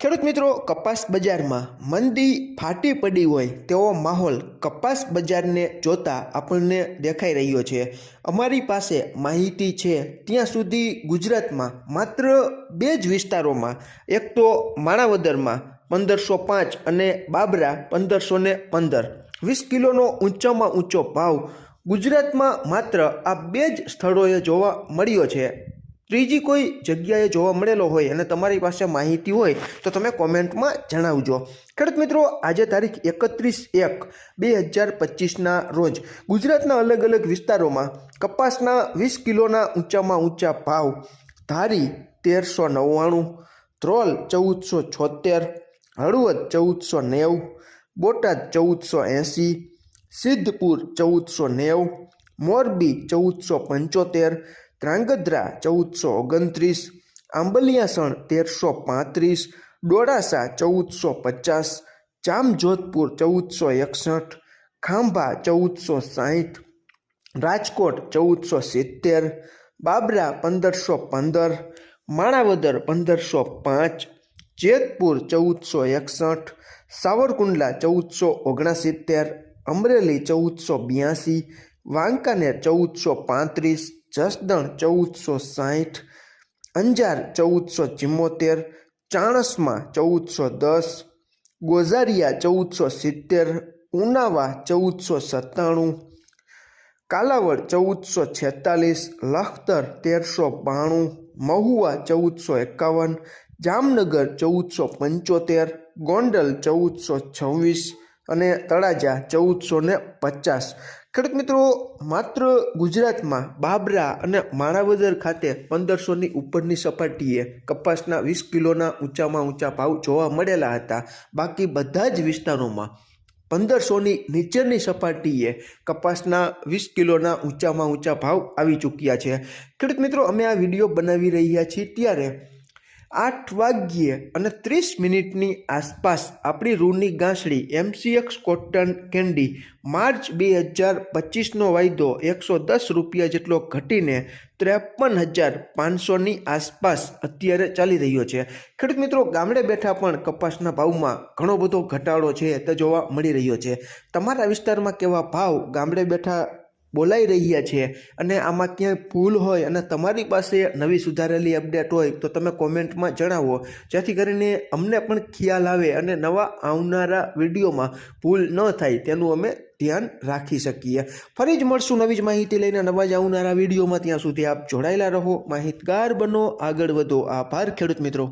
ખેડૂત મિત્રો, કપાસ બજારમાં મંદી ફાટી પડી હોય તેવો માહોલ કપાસ બજારને જોતા આપણને દેખાઈ રહ્યો છે. અમારી પાસે માહિતી છે, ત્યાં સુધી ગુજરાતમાં માત્ર બે જ વિસ્તારોમાં, એક તો માણાવદરમાં પંદરસો પાંચ અને બાબરા પંદરસો ને પંદર. વીસ કિલોનો ઊંચામાં ઊંચો ભાવ ગુજરાતમાં માત્ર આ બે જ સ્થળોએ જોવા મળ્યો છે. ત્રીજી કોઈ જગ્યાએ જોવા મળેલો હોય અને તમારી પાસે માહિતી હોય તો તમે કોમેન્ટમાં જણાવજો. ખેડૂત મિત્રો, આજે તારીખ એકત્રીસ એક બે હજાર પચીસના રોજ ગુજરાતના અલગ અલગ વિસ્તારોમાં કપાસના વીસ કિલોના ઊંચામાં ઊંચા ભાવ ધારી તેરસો નવ્વાણું, ધ્રોલ ચૌદસો છોતેર, હળવદ ચૌદસો નેવું, બોટાદ ચૌદસો એંસી, સિદ્ધપુર ચૌદસો નેવું, મોરબી ચૌદસો પંચોતેર ધ્રાંગધ્રા ચૌદસો ઓગણત્રીસ, આંબલિયાસણ તેરસો પાંત્રીસ, ડોળાસા ચૌદસો પચાસ, જામજોધપુર ચૌદસો એકસઠ, ખાંભા ચૌદસો સાહીઠ, રાજકોટ ચૌદસો સિત્તેર, બાબરા પંદરસો પંદર, માણાવદર પંદરસો પાંચ, જેતપુર ચૌદસો એકસઠ, સાવરકુંડલા ચૌદસો ઓગણસિત્તેર, અમરેલી ચૌદસો બ્યાસી, વાંકાનેર ચૌદસો પાંત્રીસ જસદણ ચૌદસો સાહીઠ અંજાર ચૌદસો ચિમ્મોતેર, ચાણસમાં ચૌદસો દસ, ગોઝારિયા ચૌદસો સિત્તેર, ઉનાવા ચૌદસો સત્તાણું, કાલાવડ ચૌદસો છેતાલીસ, લખતર તેરસો બાણું, મહુવા ચૌદસો એકાવન, જામનગર ચૌદસો પંચોતેર, ગોંડલ ચૌદસો છવ્વીસ અને તળાજા ચૌદસો ને પચાસ. ખેડૂત મિત્રો, માત્ર ગુજરાતમાં બાબરા અને માણાવદર ખાતે પંદરસોની ઉપરની સપાટીએ કપાસના વીસ કિલોના ઊંચામાં ઊંચા ભાવ જોવા મળેલા હતા. બાકી બધા જ વિસ્તારોમાં પંદરસોની નીચેની સપાટીએ કપાસના વીસ કિલોના ઊંચામાં ઊંચા ભાવ આવી ચૂક્યા છે. ખેડૂત મિત્રો, અમે આ વીડિયો બનાવી રહ્યા છીએ ત્યારે આઠ વાગ્યે અને ત્રીસ મિનિટની આસપાસ આપણી રૂની ગાંસડી M C X cotton candy March બે હજાર પચીસનો વાયદો એકસો દસ રૂપિયા જેટલો ઘટીને ત્રેપન હજાર પાંચસોની આસપાસ અત્યારે ચાલી રહ્યો છે. ખેડૂત મિત્રો, ગામડે બેઠા પણ કપાસના ભાવમાં ઘણો બધો ઘટાડો છે તે જોવા મળી રહ્યો છે. તમારા વિસ્તારમાં કેવા ભાવ ગામડે બેઠા બોલાઈ રહ્યા છે અને આમાં ક્યાંય ભૂલ હોય અને તમારી પાસે નવી સુધારેલી અપડેટ હોય તો તમે કોમેન્ટમાં જણાવો. જેથી કરીને અમને પણ ખ્યાલ આવે અને નવા આવનારા વિડીયોમાં ભૂલ ન થાય તેનું અમે ધ્યાન રાખી શકીએ. ફરી જ મળશું નવી જ માહિતી લઈને નવા જ આવનારા વિડીયોમાં. ત્યાં સુધી આપ જોડાયેલા રહો. માહિતગાર બનો. આગળ વધો. આભાર ખેડૂત મિત્રો.